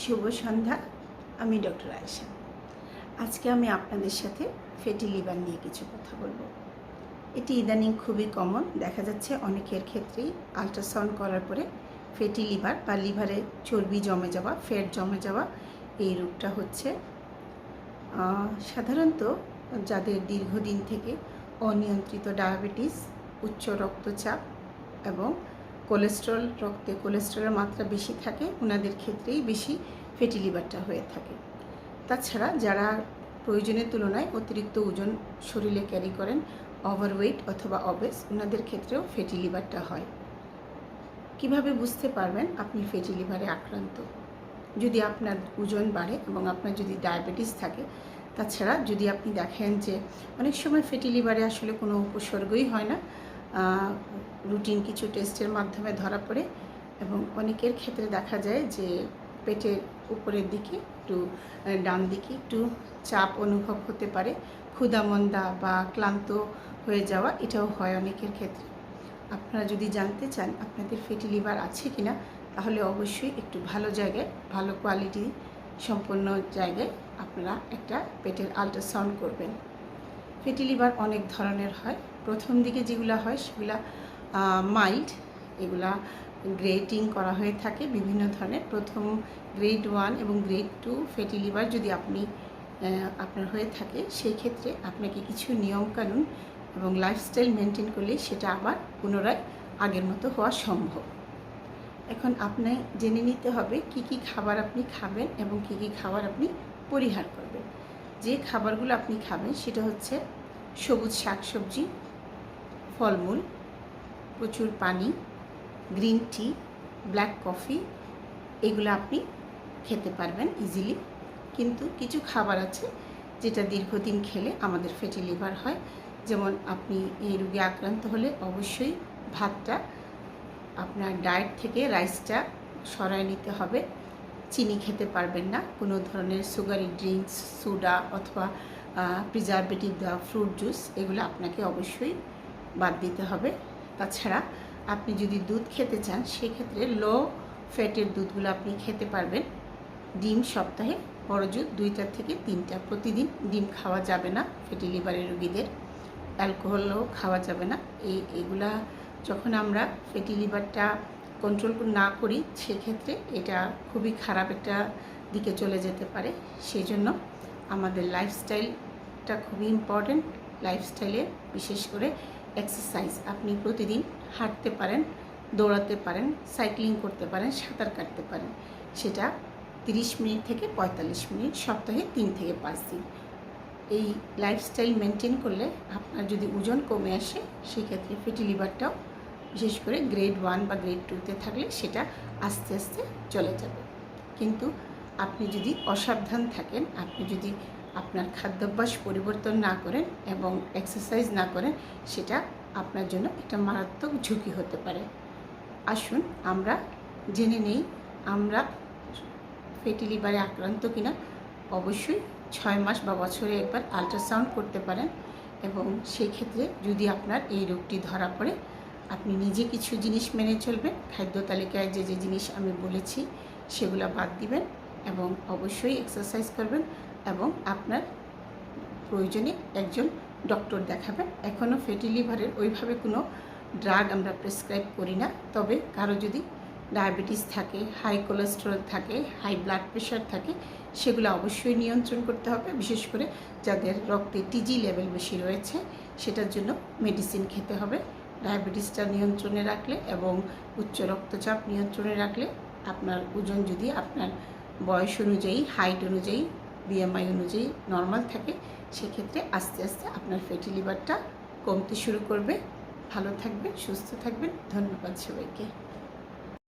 শুভ সন্ধ্যা, আমি ডক্টর আয়েশা। আজকে আমি আপনাদের সাথে ফ্যাটি লিভার নিয়ে কিছু কথা বলব। এটি ইদানিং খুবই কমন, দেখা যাচ্ছে অনেকের ক্ষেত্রেই আল্ট্রাসাউন্ড করার পরে ফ্যাটি লিভার বা লিভারে চর্বি জমে যাওয়া, ফ্যাট জমে যাওয়া এই রোগটা হচ্ছে। সাধারণত যাদের দীর্ঘদিন থেকে অনিয়ন্ত্রিত ডায়াবেটিস, উচ্চ রক্তচাপ এবং কোলেস্ট্রল রক্তে কোলেস্ট্রলের মাত্রা বেশি থাকে ওনাদের ক্ষেত্রেই বেশি ফ্যাটি লিভারটা হয়ে থাকে। তাছাড়া যারা প্রয়োজনের তুলনায় অতিরিক্ত ওজন শরীরে ক্যারি করেন ওভারওয়েট অথবা অবেস ওনাদের ক্ষেত্রেও ফ্যাটি লিভারটা হয়। কীভাবে বুঝতে পারবেন আপনি ফ্যাটি লিভারে আক্রান্ত? যদি আপনার ওজন বাড়ে এবং আপনার যদি ডায়াবেটিস থাকে, তাছাড়া যদি আপনি দেখেন যে অনেক সময় ফ্যাটি লিভারে আসলে কোনো উপসর্গই হয় না রুটিন কিছু টেস্টের মাধ্যমে ধরা পড়ে এবং অনেকের ক্ষেত্রে দেখা যায় যে পেটের উপরের দিকে একটু ডান দিকে একটু চাপ অনুভব হতে পারে ক্ষুধামন্দা বা ক্লান্ত হয়ে যাওয়া এটাও হয় অনেকের ক্ষেত্রে। আপনারা যদি জানতে চান আপনাদের ফ্যাটি লিভার আছে কিনা, তাহলে অবশ্যই একটু ভালো জায়গায়, ভালো কোয়ালিটি সম্পন্ন জায়গায় আপনারা একটা পেটের আল্ট্রাসাউন্ড করবেন। ফ্যাটি লিভার অনেক ধরনের হয়। প্রথম দিকে যেগুলো হয় সেগুলা মাইল্ড এগুলা গ্রেটিং করা হয়ে থাকে বিভিন্ন ধরনের। প্রথম গ্রেড ওয়ান এবং গ্রেড টু ফ্যাটি লিভার যদি আপনি আপনার হয়ে থাকে, সেই ক্ষেত্রে আপনাকে কিছু নিয়মকানুন এবং লাইফস্টাইল মেনটেন করলে সেটা আবার পুনরায় আগের মতো হওয়া সম্ভব। এখন আপনি জেনে নিতে হবে কি কি খাবার আপনি খাবেন এবং কি কি খাবার আপনি পরিহার করবেন। যে খাবারগুলো আপনি খাবেন সেটা হচ্ছে সবুজ শাকসবজি ফলমূল, প্রচুর পানি, গ্রিন টি, ব্ল্যাক কফি, এগুলো আপনি খেতে পারবেন ইজিলি। কিন্তু কিছু খাবার আছে যেটা দীর্ঘদিন খেলে আমাদের ফ্যাটি লিভার হয়। যেমন আপনি এই রোগে আক্রান্ত হলে অবশ্যই ভাতটা আপনার ডায়েট থেকে রাইসটা সরায় নিতে হবে। চিনি খেতে পারবেন না। কোনো ধরনের সুগারি ড্রিঙ্কস, সোডা অথবা প্রিজারভেটিভ দেওয়া ফ্রুট জুস এগুলো আপনাকে অবশ্যই বাদ দিতে হবে। তাছাড়া আপনি যদি দুধ খেতে চান, সেক্ষেত্রে লো ফ্যাটের দুধগুলো আপনি খেতে পারবেন। ডিম সপ্তাহে বড় দুধ দুইটার থেকে তিনটা প্রতিদিন ডিম খাওয়া যাবে না ফ্যাটি লিভারের রোগীদের। অ্যালকোহলও খাওয়া যাবে না। এই, এগুলা যখন আমরা ফ্যাটি লিভারটা কন্ট্রোল না করি, সেক্ষেত্রে এটা খুবই খারাপ একটা দিকে চলে যেতে পারে। সেই জন্য আমাদের লাইফস্টাইলটা খুবই ইম্পর্ট্যান্ট লাইফস্টাইলে বিশেষ করে এক্সারসাইজ আপনি প্রতিদিন হাঁটতে পারেন, দৌড়াতে পারেন সাইক্লিং করতে পারেন, সাঁতার কাটতে পারেন। সেটা তিরিশ মিনিট থেকে পঁয়তাল্লিশ মিনিট, সপ্তাহে তিন থেকে পাঁচ দিন। এই লাইফস্টাইল মেনটেন করলে আপনার যদি ওজন কমে আসে, সেক্ষেত্রে ফ্যাটি লিভারটাও বিশেষ করে গ্রেড ওয়ান বা গ্রেড টুতে থাকলে সেটা আস্তে আস্তে চলে যাবে। কিন্তু আপনি যদি অসাবধান থাকেন, আপনি যদি আপনার খাদ্যাভ্যাস পরিবর্তন না করেন এবং এক্সারসাইজ না করেন, সেটা আপনার জন্য একটা মারাত্মক ঝুঁকি হতে পারে। আসুন, আমরা জেনে নেই, আমরা ফেটি লিভারে আক্রান্ত কিনা, অবশ্যই ছয় মাস বা বছরে একবার আলট্রাসাউন্ড করতে পারেন এবং সেই ক্ষেত্রে যদি আপনার এই রোগটি ধরা পড়ে, আপনি নিজে কিছু জিনিস মেনে চলবেন, খাদ্য তালিকায় যে যে জিনিস আমি বলেছি, সেগুলো বাদ দিবেন এবং অবশ্যই এক্সারসাইজ করবেন। এবং আপনার প্রয়োজনে একজন ডক্টর দেখাবেন। এখনও ফ্যাটি লিভারের ওইভাবে কোনো ড্রাগ আমরা প্রেসক্রাইব করি না। তবে কারও যদি ডায়াবেটিস থাকে হাই কোলেস্টেরল থাকে হাই ব্লাড প্রেশার থাকে, সেগুলো অবশ্যই নিয়ন্ত্রণ করতে হবে। বিশেষ করে যাদের রক্তে টিজি লেভেল বেশি রয়েছে, সেটার জন্য মেডিসিন খেতে হবে। ডায়াবেটিসটা নিয়ন্ত্রণে রাখলে এবং উচ্চ রক্তচাপ নিয়ন্ত্রণে রাখলে আপনার ওজন যদি আপনার বয়স অনুযায়ী হাইট অনুযায়ী বিএমআই অনুযায়ী নর্মাল থাকে, সেক্ষেত্রে আস্তে আস্তে আপনার ফ্যাটি লিভারটা কমতে শুরু করবে। ভালো থাকবেন, সুস্থ থাকবেন। ধন্যবাদ সবাইকে।